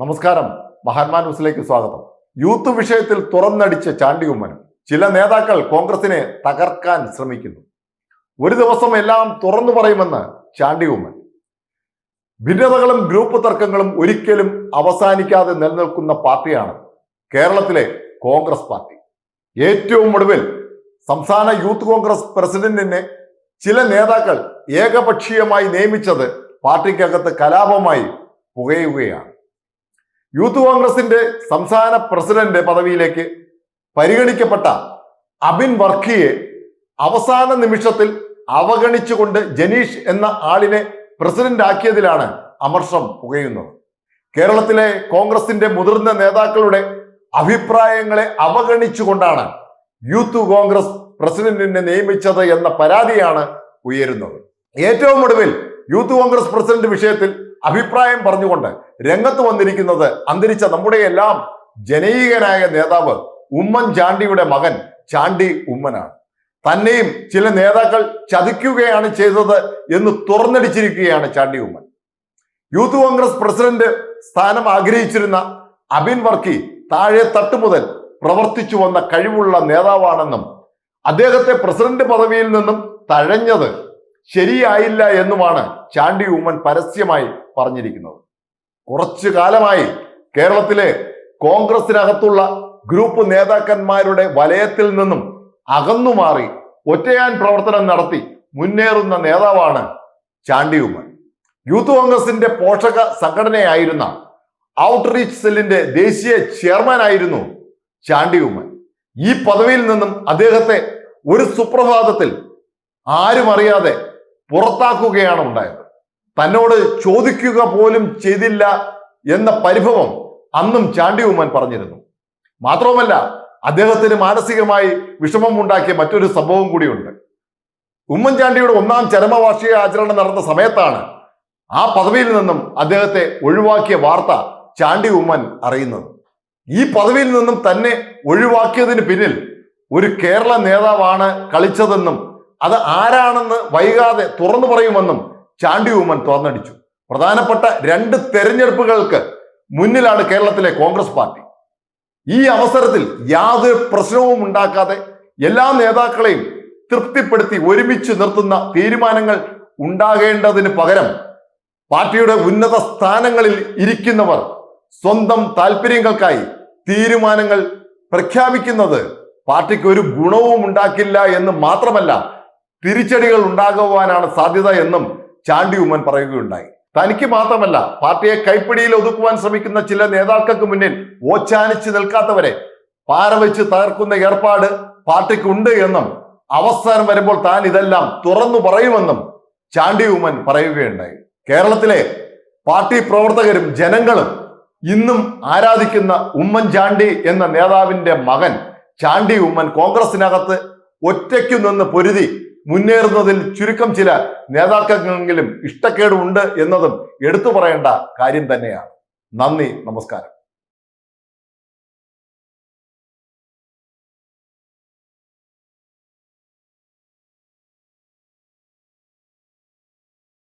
നമസ്കാരം. മഹാത്മാ ന്യൂസിലേക്ക് സ്വാഗതം. യൂത്ത് വിഷയത്തിൽ തുറന്നടിച്ച ചാണ്ടി ഉമ്മൻ ചില നേതാക്കൾ കോൺഗ്രസിനെ തകർക്കാൻ ശ്രമിക്കുന്നു. ഒരു ദിവസം എല്ലാം തുറന്നു പറയുമെന്ന് ചാണ്ടികുമ്മൻ. ഭിന്നതകളും ഗ്രൂപ്പ് തർക്കങ്ങളും ഒരിക്കലും അവസാനിക്കാതെ നിലനിൽക്കുന്ന പാർട്ടിയാണ് കേരളത്തിലെ കോൺഗ്രസ് പാർട്ടി. ഏറ്റവും ഒടുവിൽ സംസ്ഥാന യൂത്ത് കോൺഗ്രസ് പ്രസിഡന്റിനെ ചില നേതാക്കൾ ഏകപക്ഷീയമായി നിയമിച്ചത് പാർട്ടിക്കകത്ത് കലാപമായി പുകയുകയാണ്. യൂത്ത് കോൺഗ്രസിന്റെ സംസ്ഥാന പ്രസിഡന്റ് പദവിയിലേക്ക് പരിഗണിക്കപ്പെട്ട അബിൻ വർക്കിയെ അവസാന നിമിഷത്തിൽ അവഗണിച്ചുകൊണ്ട് ജനീഷ് എന്ന ആളിനെ പ്രസിഡന്റ് ആക്കിയതിലാണ് അമർഷം പുകയുന്നത്. കേരളത്തിലെ കോൺഗ്രസിന്റെ മുതിർന്ന നേതാക്കളുടെ അഭിപ്രായങ്ങളെ അവഗണിച്ചുകൊണ്ടാണ് യൂത്ത് കോൺഗ്രസ് പ്രസിഡന്റിനെ നിയമിച്ചത് എന്ന പരാതിയാണ് ഉയരുന്നത്. ഏറ്റവും ഒടുവിൽ യൂത്ത് കോൺഗ്രസ് പ്രസിഡന്റ് വിഷയത്തിൽ അഭിപ്രായം പറഞ്ഞുകൊണ്ട് രംഗത്ത് വന്നിരിക്കുന്നത് അന്തരിച്ച നമ്മുടെ എല്ലാം ജനകീയനായ നേതാവ് ഉമ്മൻ ചാണ്ടിയുടെ മകൻ ചാണ്ടി ഉമ്മനാണ്. തന്നെയും ചില നേതാക്കൾ ചതിക്കുകയാണ് ചെയ്തത് എന്ന് തുറന്നടിച്ചിരിക്കുകയാണ് ചാണ്ടി ഉമ്മൻ. യൂത്ത് കോൺഗ്രസ് പ്രസിഡന്റ് സ്ഥാനം ആഗ്രഹിച്ചിരുന്ന അബിൻ വർക്കി താഴെ തട്ടു മുതൽ പ്രവർത്തിച്ചു വന്ന കഴിവുള്ള നേതാവാണെന്നും അദ്ദേഹത്തെ പ്രസിഡന്റ് പദവിയിൽ നിന്നും തഴഞ്ഞത് ശരിയായില്ല എന്നുമാണ് ചാണ്ടി ഉമ്മൻ പരസ്യമായി പറഞ്ഞിരിക്കുന്നത്. കുറച്ചു കാലമായി കേരളത്തിലെ കോൺഗ്രസിനകത്തുള്ള ഗ്രൂപ്പ് നേതാക്കന്മാരുടെ വലയത്തിൽ നിന്നും അകന്നുമാറി ഒറ്റയാൻ പ്രവർത്തനം നടത്തി മുന്നേറുന്ന നേതാവാണ് ചാണ്ടി ഉമ്മൻ. യൂത്ത് കോൺഗ്രസിന്റെ പോഷക സംഘടനയായിരുന്ന ഔട്ട്റീച്ച് സെല്ലിന്റെ ദേശീയ ചെയർമാൻ ആയിരുന്നു ചാണ്ടി ഉമ്മൻ. ഈ പദവിയിൽ നിന്നും അദ്ദേഹത്തെ ഒരു സുപ്രഭാതത്തിൽ ആരും അറിയാതെ പുറത്താക്കുകയാണ് ഉണ്ടായത്. തന്നോട് ചോദിക്കുക പോലും ചെയ്തില്ല എന്ന പരിഭവം അന്നും ചാണ്ടി ഉമ്മൻ പറഞ്ഞിരുന്നു. മാത്രവുമല്ല അദ്ദേഹത്തിന് മാനസികമായി വിഷമം ഉണ്ടാക്കിയ മറ്റൊരു സംഭവം കൂടിയുണ്ട്. ഉമ്മൻചാണ്ടിയുടെ ഒന്നാം ചരമവാർഷിക ആചരണം നടന്ന സമയത്താണ് ആ പദവിയിൽ നിന്നും അദ്ദേഹത്തെ ഒഴിവാക്കിയ വാർത്ത ചാണ്ടി ഉമ്മൻ അറിയുന്നത്. ഈ പദവിയിൽ നിന്നും തന്നെ ഒഴിവാക്കിയതിന് പിന്നിൽ ഒരു കേരള നേതാവാണ് കളിച്ചതെന്നും അത് ആരാണെന്ന് വൈകാതെ തുറന്നു പറയുമെന്നും ചാണ്ടി ഉമ്മൻ തുറന്നടിച്ചു. പ്രധാനപ്പെട്ട രണ്ട് തെരഞ്ഞെടുപ്പുകൾക്ക് മുന്നിലാണ് കേരളത്തിലെ കോൺഗ്രസ് പാർട്ടി. ഈ അവസരത്തിൽ യാതൊരു പ്രശ്നവും ഉണ്ടാക്കാതെ എല്ലാ നേതാക്കളെയും തൃപ്തിപ്പെടുത്തി ഒരുമിച്ച് നിർത്തുന്ന തീരുമാനങ്ങൾ ഉണ്ടാകേണ്ടതിന് പകരം പാർട്ടിയുടെ ഉന്നത സ്ഥാനങ്ങളിൽ ഇരിക്കുന്നവർ സ്വന്തം താല്പര്യങ്ങൾക്കായി തീരുമാനങ്ങൾ പ്രഖ്യാപിക്കുന്നത് പാർട്ടിക്ക് ഒരു ഗുണവും ഉണ്ടാക്കില്ല എന്ന് മാത്രമല്ല തിരിച്ചടികൾ ഉണ്ടാകുവാനാണ് സാധ്യത എന്നും ചാണ്ടി ഉമ്മൻ പറയുകയുണ്ടായി. തനിക്ക് മാത്രമല്ല പാർട്ടിയെ കൈപ്പിടിയിൽ ഒതുക്കുവാൻ ശ്രമിക്കുന്ന ചില നേതാക്കൾക്ക് മുന്നിൽ ഓച്ചാനിച്ച് നിൽക്കാത്തവരെ പാരവെച്ച് തകർക്കുന്ന ഏർപ്പാട് പാർട്ടിക്കുണ്ട് എന്നും അവസാനം വരുമ്പോൾ താൻ ഇതെല്ലാം തുറന്നു പറയുമെന്നും ചാണ്ടി ഉമ്മൻ പറയുകയുണ്ടായി. കേരളത്തിലെ പാർട്ടി പ്രവർത്തകരും ജനങ്ങളും ഇന്നും ആരാധിക്കുന്ന ഉമ്മൻ ചാണ്ടി എന്ന നേതാവിന്റെ മകൻ ചാണ്ടി ഉമ്മൻ കോൺഗ്രസിനകത്ത് ഒറ്റയ്ക്കു നിന്ന് പൊരുതി മുന്നേറുന്നതിൽ ചുരുക്കം ചില നേതാക്കൾക്കെങ്കിലും ഇഷ്ടക്കേടുണ്ട് എന്നതും എടുത്തു പറയേണ്ട കാര്യം തന്നെയാണ്. നന്ദി നമസ്കാരം.